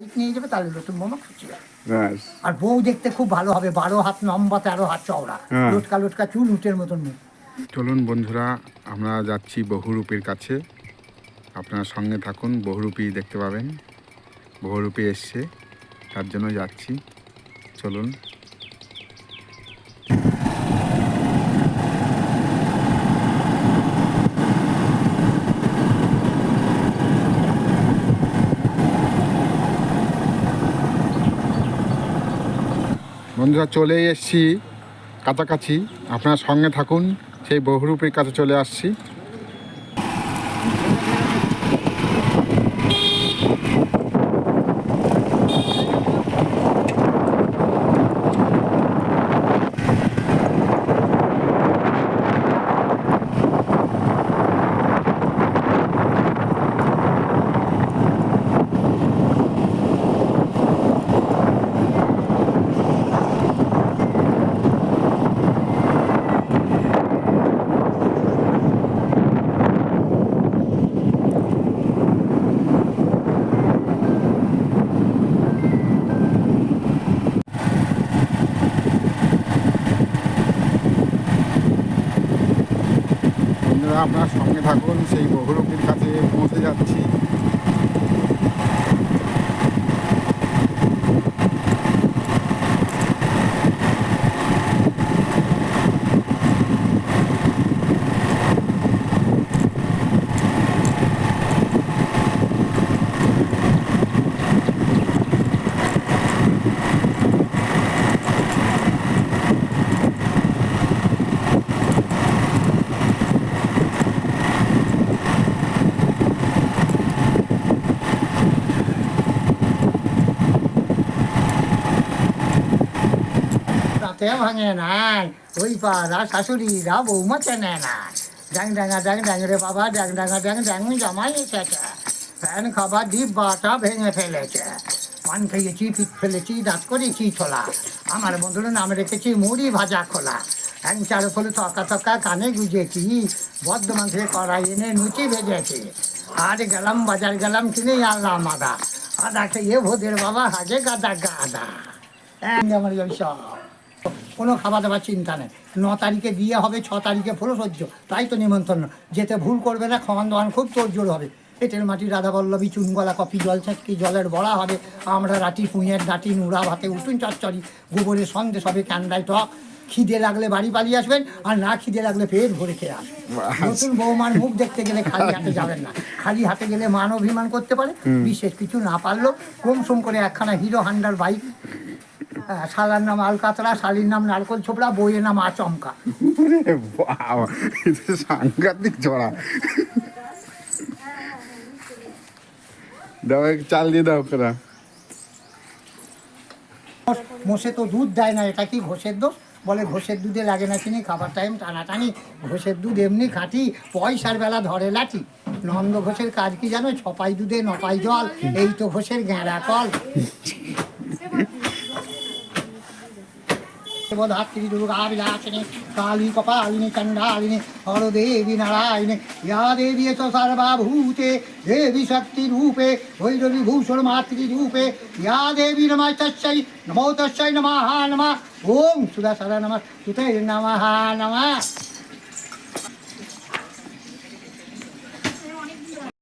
নিয়ে যাবে তাহলে নতুন বৌমা খুশি হবে আর বউ দেখতে খুব ভালো হবে বারো হাত লম্বা তেরো হাত চওড়া। হ্যাঁ। লোটকা লোটকা চুল উটের মতন মুখ। চলুন বন্ধুরা আমরা যাচ্ছি বহুরূপীর কাছে। আপনারা সঙ্গে থাকুন বহুরূপী দেখতে পাবেন। বহুরূপী এসছে তার জন্য যাচ্ছি। চলুন। বন্ধুরা চলে এসছি কাছাকাছি। আপনার সঙ্গে থাকুন সেই বহুরূপের কাছে চলে আসছি বন্ধুরা আপনার সঙ্গে থাকুন সেই বহুরোগীর কাছে পৌঁছে যাচ্ছি। তাতে ভাঙে নাই ওই পাড়া শাশুড়িরা বৌমা চেনে না ড্যাং ড্যাঙা ড্যাং ড্যাং রে বাবা ড্যাং ড্যাঙা ড্যাং ড্যাং জামাই এসেছে ফ্যান খাবার ডিব্বাটা ভেঙে ফেলেছে পান খেয়েছি পিঠ ফেলেছি দাঁত করেছি ছোলা আমার বন্ধুর নাম রেখেছি মুড়ি ভাজা খোলা হ্যাং চার ফলে তকা তকা কানে গুজেছি বর্ধমান থেকে কড়াই এনে লুচি ভেজেছি আর গেলাম বাজার গেলাম কিনে আনলাম আদা আদা খেয়ে ভোদের বাবা হাজে গাদা গাদা আমার সব কোনো খাওয়া দাওয়ার চিন্তা নেই। ন তারিখে বিয়ে হবে ছ তারিখে ফুলসজ্জ তাই তো নিমন্ত্রণ। যেতে ভুল করবে না খাওয়ান দাওয়ান খুব তোড়জোড় হবে। এঁটেল মাটি রাধা বল্লভী চুনগলা কফি জল ছেঁচকি জলের বড়া হবে। আমরা রাটি পুঁয়ের ডাটি নুড়া ভাতে উঠুন চচ্চড়ি গোবরের সন্দেশ হবে ক্যান্ডাই টক। খিদে লাগলে বাড়ি পালিয়ে আসবেন আর না খিদে লাগলে পেট ভরে খেয়ে আসবেন। নতুন বৌমার মুখ দেখতে গেলে খালি হাতে যাবেন না। খালি হাতে গেলে মান অভিমান করতে পারে। বিশেষ কিছু না পারলেও কম সম করে একখানা হিরো হান্ডার বাইক শালার নাম আলকাতরা শালির নাম নারকল ছোপড়া বইয়ের নাম আচমকা। সাংঘাতিক ছড়া। দাও চাল দিয়ে দাও মোষে তো দুধ দেয় না এটা কি ঘোষের দোষ? বলে ঘোষের দুধে লাগে না চিনি খাবার টাইম টানাটানি। ঘোষের দুধ এমনি খাঁটি পয়সার বেলা ধরে লাঠি। নন্দ ঘোষের কাজ কি জানো? ছপাই দুধে নপাই জল এই তো ঘোষের গেঁড়া কল। ধাত্রী দুর্গা বিলাসিনী কালী কপালিনী চণ্ডালিনী হরদেবী নারায়ণী ইয়া দেবী চ সর্বাভূতে দেবী শক্তি রূপে ভৈরবী ভূষণ মাতৃ রূপে ইয়া দেবী নমঃ তস্যৈ নমো তস্যৈ নমঃ নমঃ ওম সুদা সদা নমঃ সুতে নমঃ নমঃ